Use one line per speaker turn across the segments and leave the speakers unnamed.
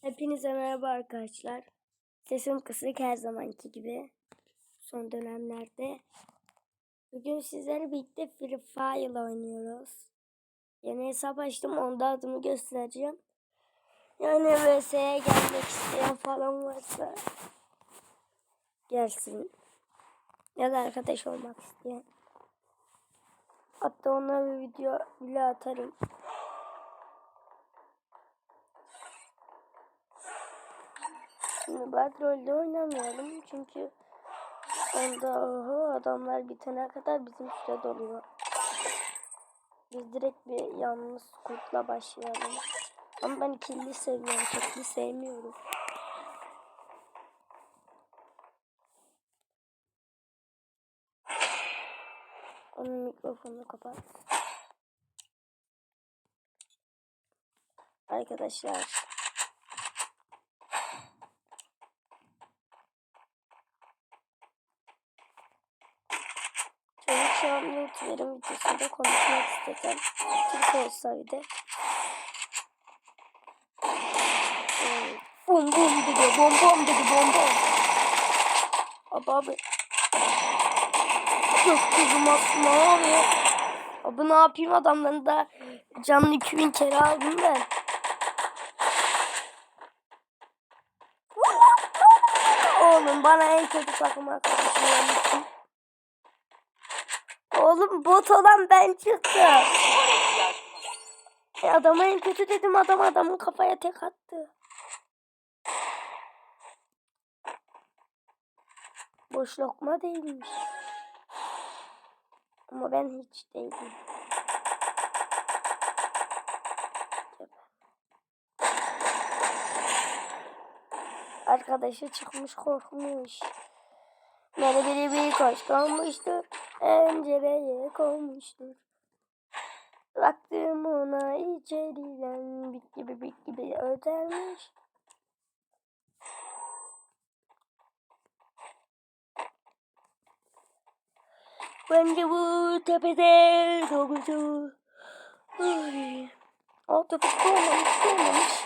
Hepinize merhaba arkadaşlar. Sesim kısık her zamanki gibi. Son dönemlerde. Bugün sizlerle birlikte Free Fire oynuyoruz. Yeni hesap açtım. Onda adımı göstereceğim. Yani VS'ye gelmek isteyen falan varsa gelsin. Ya da arkadaş olmak isteyen. Hatta ona bir video bile atarım. Şimdi Badrol'de oynamayalım çünkü onda oho, adamlar bitene kadar bizim süre doluyor. Biz direkt bir yalnız kurtla başlayalım. Ama ben ikili seviyorum, tekli sevmiyorum. Onun mikrofonunu kapat. Arkadaşlar Çocuk YouTuber'ın videosunda konuşmak istesem. Türk olsa bir de. Hmm, Bum bum dedi, bom bom dedi, bom bom. Abi abi. Çok kızım aslında abi. Abi ne yapayım adamların da canlı 2000 kere aldım ben. Oğlum bana en kötü takım arkadaşım. Oğlum bot olan ben çıktım. E adama en kötü dedim adam adamın kafaya tek attı. Boş lokma değilmiş. Ama ben hiç değilim. Arkadaşı çıkmış korkmuş. Beni biri bir koş konmuştur. Pencereye konmuştur. Baktım ona içeriden bit gibi bit gibi ötermiş. Bence bu tepede doğucu. Ay. O tepede doğmamış doğmamış.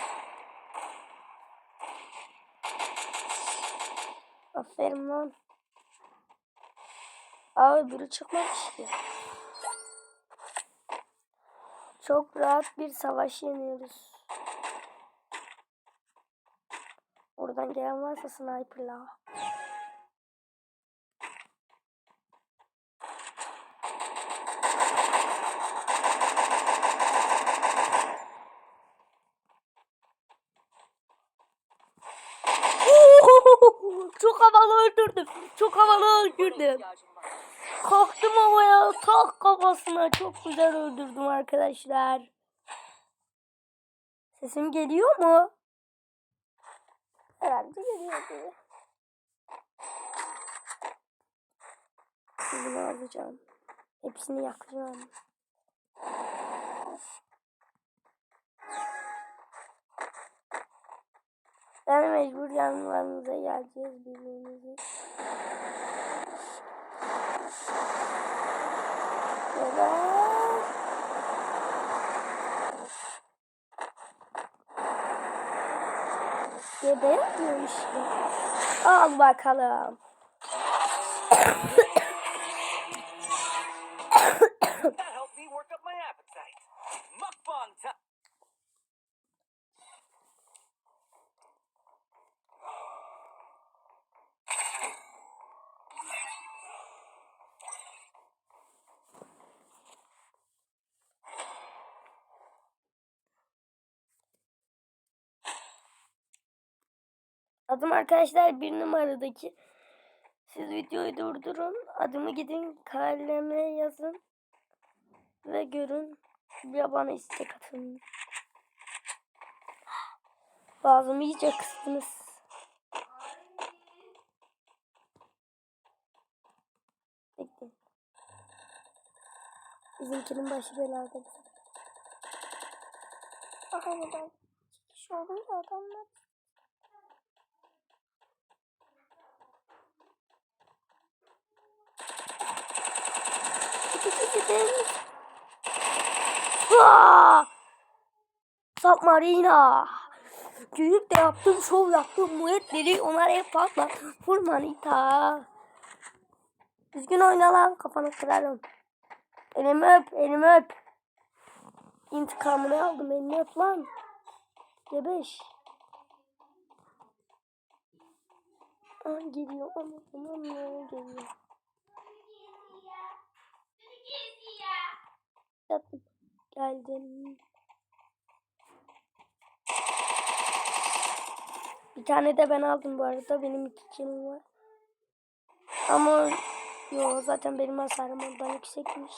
Aferin lan. Abi biri çıkmamış ki. Çok rahat bir savaş yeniyoruz. Oradan gelen varsa sniperla. Çok havalı öldürdüm. Çok havalı öldürdüm. Kalktım havaya tak kafasına çok güzel öldürdüm arkadaşlar. Sesim geliyor mu? Herhalde geliyordu. Bunu alacağım. Hepsini yakacağım. Yani mecbur yanlarınıza geleceğiz birbirimizi. Neden? Gebertmiyor işte. Al bakalım. Adım arkadaşlar bir numaradaki. Siz videoyu durdurun. Adımı gidin kaleme yazın. Ve görün. Bir bana istek atın. Bazımı iyice kıstınız. Bekle. Bizimkinin başı belada. Arabadan çıkış olunca adamlar Gidelim. Submarina. Gülüp de yaptığım şov yaptığım muhetleri onlar hep patlar. Furmanita. Düzgün oyna lan kafanı kırarım. Elimi öp elimi öp. İntikamını aldım elini öp lan. Gebeş. Aa, geliyor aman aman geliyor. Geldim. Bir tane de ben aldım bu arada. Benim iki kilom var. Ama yo zaten benim hasarım ondan yüksekmiş.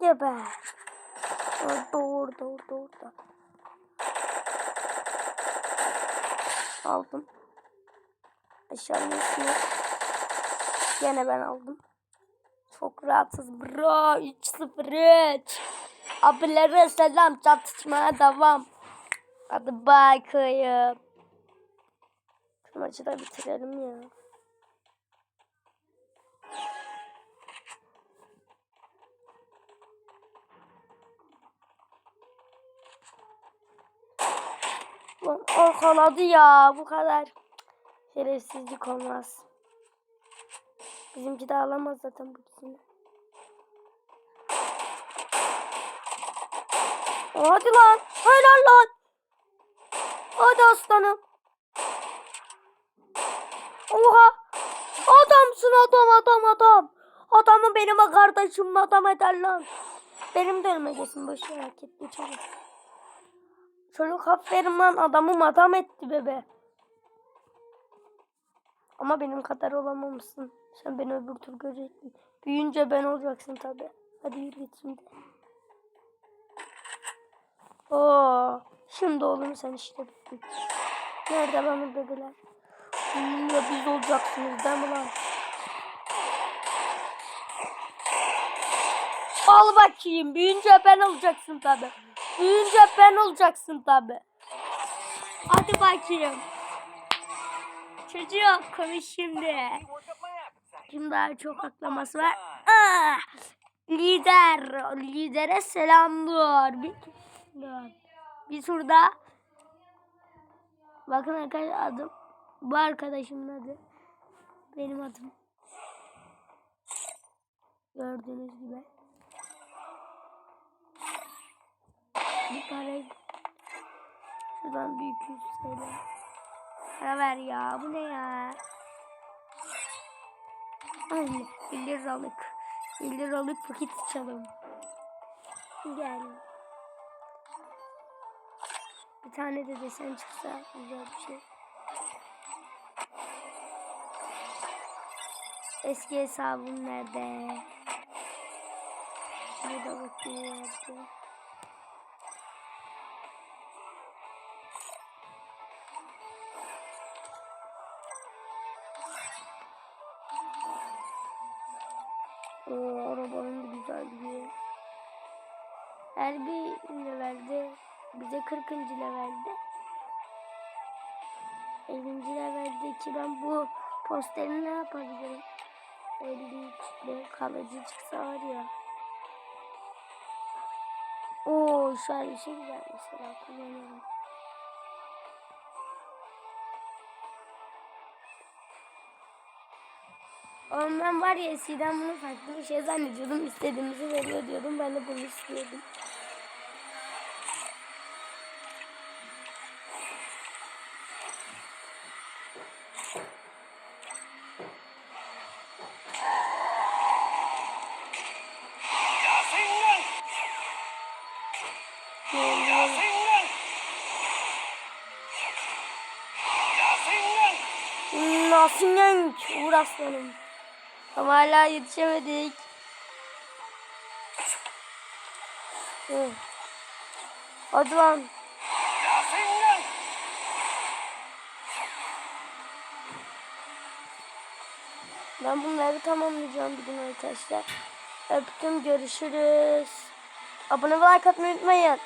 Geber. Orada orada orada orada. Aldım. Aşağıya Yine ben aldım. Çok rahatsız bro. 3-0-3. Abilere selam. Çatışmaya devam. Hadi bakayım. Şu maçı da bitirelim ya. Lan arkaladı ya bu kadar. Şerefsizlik olmaz. Bizimki de alamaz zaten bu ikisini. Hadi lan. Helal lan. Hadi aslanım. Oha. Adamsın adam adam adam. Adamı benim kardeşim adam eder lan. Benim de ölme geçsin boş ver hak çocuk. Aferin lan adamı adam etti bebe. Ama benim kadar olamamışsın. Sen beni öbür tur görecektin. Büyüyünce ben olacaksın tabi. Hadi yürü git şimdi. Oo, şimdi oğlum sen işte bittin. Nerede lan o bebeler? Ya biz olacaksınız değil mi lan? Al bakayım. Büyüyünce ben olacaksın tabi. Büyüyünce ben olacaksın tabi. Hadi bakayım. Çocuk konuş şimdi. Kim daha çok aklaması var? Ah, lider. Lidere selamlar. Bir, bir turda. Bakın arkadaşlar adım. Bu arkadaşımın adı. Benim adım. Gördüğünüz gibi. Bir para. Şuradan bir 200 TL. Para ver ya. Bu ne ya? Anne 1 liralık. 1 liralık paket çalalım. Gel. Bir tane de desen çıksa güzel bir şey. Eski hesabım nerede? Burada bakayım bize 40. levelde 50. leveldeki ben bu posteri ne yapabilirim? 53'de kalıcı çıksa var ya. Oo şöyle bir şey güzel mesela kullanıyorum. Ben var ya eskiden bunu farklı bir şey zannediyordum. İstediğimizi veriyor diyordum. Ben de bunu istiyordum. Nasıl yenk? Uğur aslanım. Ama hala yetişemedik. Hı. Hadi lan. Ben bunları tamamlayacağım bugün arkadaşlar. Öptüm görüşürüz. Abone ve like atmayı unutmayın.